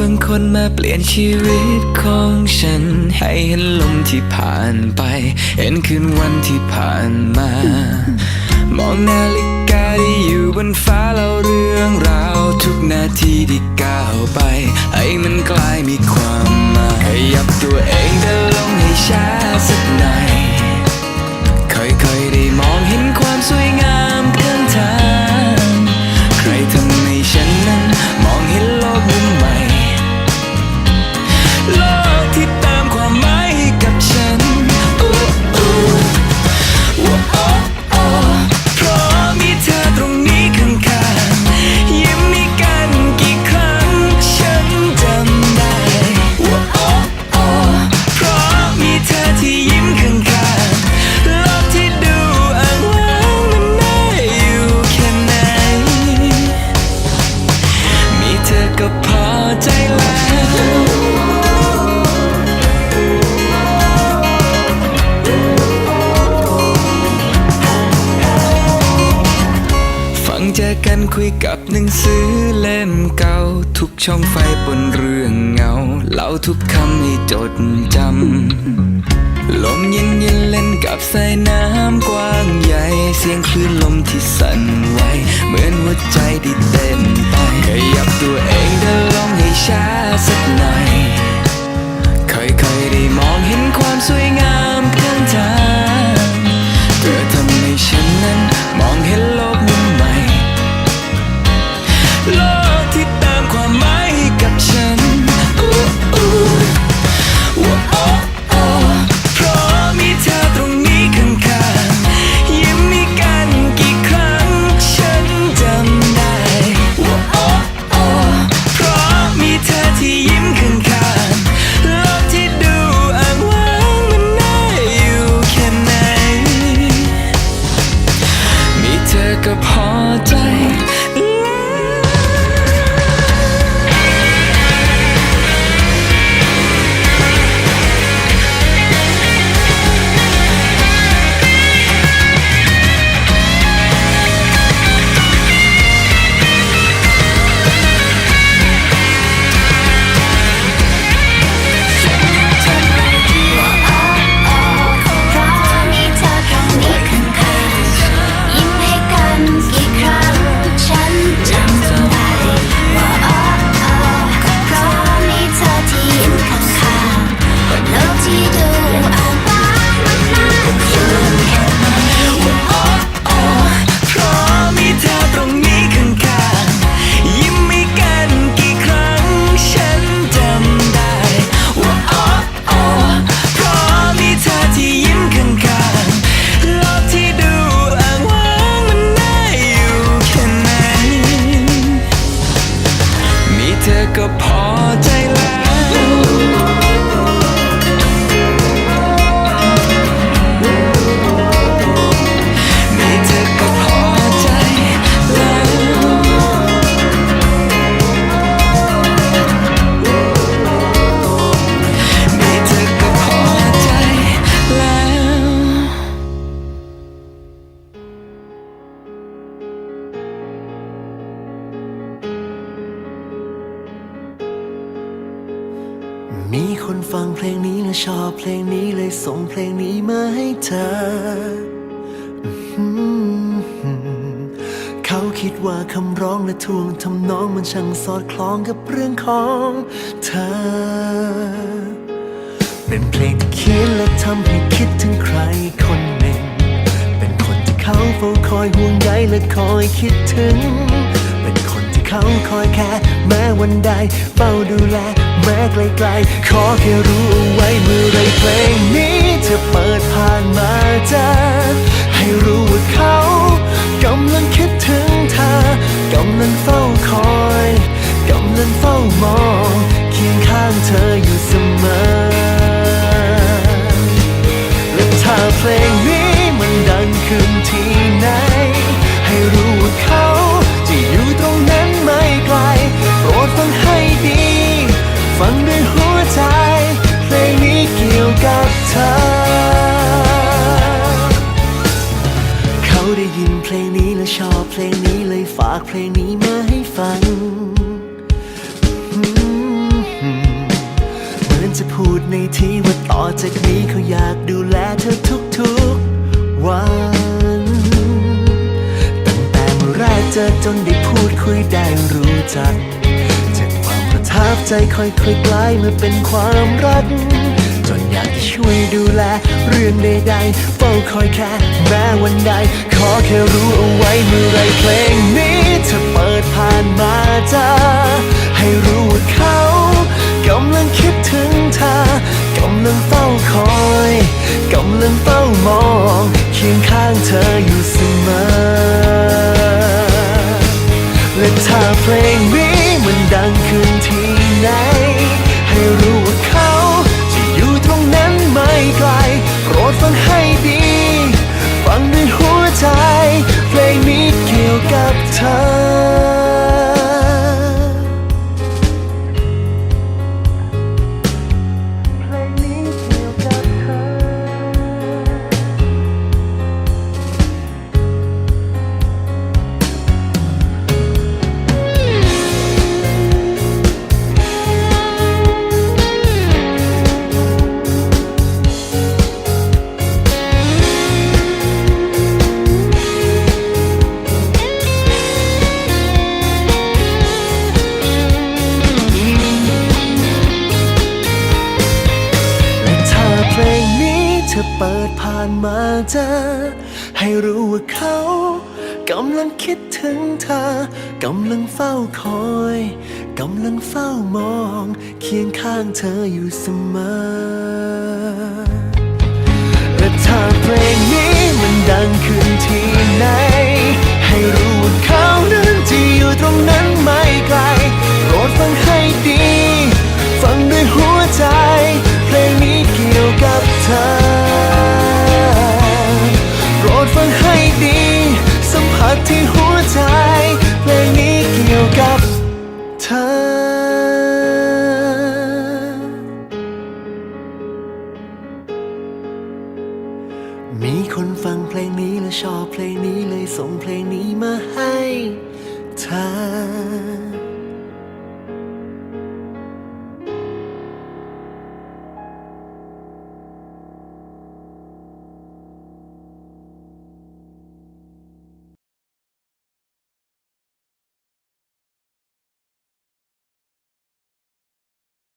บางคนมาเปลี่ยนชีวิตของฉัน ให้เห็นลมที่ผ่านไป เห็นคืนวันที่ผ่านมา มองนาฬิกาที่อยู่บนฟ้าเล่าเรื่องราว ทุกนาทีที่ก้าวไป ให้มันกลาย เจอกันคุยกับหนังสือเล่มเก่า ทุกช่องไฟบนเรื่องเงาเล่าทุกคำให้จดจำลมเย็นเย็นเล่นกับสายน้ำกว้างใหญ่ เสียงคลื่นลมที่สั่นไหวเหมือนหัวใจที่เต้นไปขยับตัวเองเดินลงให้ช้าสักหน่อยค่อยๆได้มองเห็นความสวยงาม ก็พอใจ มีเมีคนฟังเพลงนี้และชอบเพลงนี้เลยส่งเพลงนี้มาให้เธอ เขาคิดว่าคำร้องและทวงทำนองมันช่างสอดคล้องกับเรื่องของเธอ เป็นเพลงที่เขียนและทำให้คิดถึงใครคนหนึ่ง เป็นคนที่เขาเฝ้าคอยห่วงใยและคอยคิดถึง เขาคอยแค่แม้วันใดเฝ้าดูแล แม้ไกลๆ ขอแค่รู้เอาไว้เมื่อไรเพลงนี้จะเปิดผ่านมาจอให้รู้ว่าเขากำลังคิดถึงเธอกำลังเฝ้าคอยกำลังเฝ้ามอง เคียงข้างเธออยู่เสมอ จักจากความประทับใจค่อยๆกลายมาเป็นความรัก จนอยากจะช่วยดูแล เรื่องใดๆเฝ้าคอยแค่แม้วันใด ขอแค่รู้เอาไว้เมื่อไรเพลงนี้จะเปิดผ่านมาจะให้รู้ว่าเขากำลังคิดถึงเธอกำลังเฝ้าคอยกำลังเฝ้ามองเคียงข้าง ผ่านมาเจอ ให้รู้ว่าเขากำลังคิดถึงเธอกำลังเฝ้าคอยกำลังเฝ้ามอง เคียงข้างเธออยู่เสมอและถ้าเพลงนี้มันดังขึ้นที่ไหน ให้รู้ว่าเขานั้นจะอยู่ตรงนั้นไม่ เ